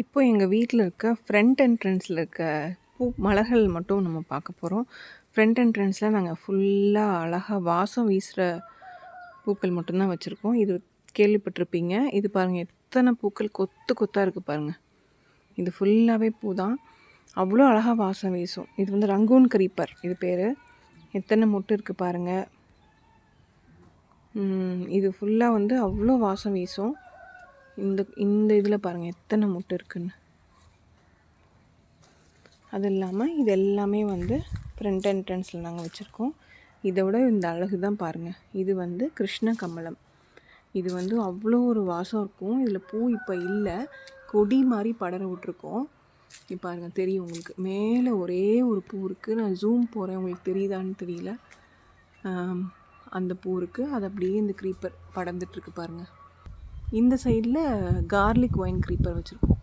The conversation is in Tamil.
இப்போ எங்கள் வீட்டில் இருக்க ஃப்ரண்ட் என்ட்ரன்ஸில் இருக்க பூ மலர்கள் மட்டும் நம்ம பார்க்க போகிறோம் ஃப்ரண்ட் என்ட்ரன்ஸில் நாங்கள் ஃபுல்லாக அழகாக வாசம் வீசுகிற பூக்கள் மட்டும்தான் வச்சுருக்கோம். இது கேள்விப்பட்டிருப்பீங்க. இது பாருங்கள் எத்தனை பூக்கள் கொத்து கொத்தாக இருக்குது பாருங்கள் இது ஃபுல்லாகவே பூ தான். அவ்வளோ அழகாக வாசம் வீசும். இது வந்து ரங்கூன் கரீப்பர் இது பேர். எத்தனை மொட்டு இருக்குது பாருங்கள் இது ஃபுல்லாக வந்து அவ்வளோ வாசம் வீசும். இந்த இந்த இதில் பாருங்கள் எத்தனை முட்டை இருக்குன்னு. அது இல்லாமல் இது எல்லாமே வந்து ஃப்ரண்ட் என்ட்ரன்ஸில் நாங்கள் வச்சுருக்கோம். இதை விட இந்த அழகு தான் பாருங்கள் இது வந்து கிருஷ்ண கமலம் இது வந்து அவ்வளோ ஒரு வாசம் இருக்கும். இதில் பூ இப்போ இல்லை. கொடி மாதிரி படர விட்ருக்கோம் இப்போ பாருங்கள் தெரியும் உங்களுக்கு. மேலே ஒரே ஒரு பூ இருக்குது நான் ஜூம் போகிறேன் உங்களுக்கு தெரியுதான்னு தெரியல. அந்த பூ இருக்குது அது அப்படியே இந்த க்ரீப்பர் படர்ந்துட்டுருக்கு பாருங்கள் இந்த சைடில் கார்லிக் ஒயின் க்ரீப்பர் வச்சுருக்கோம்.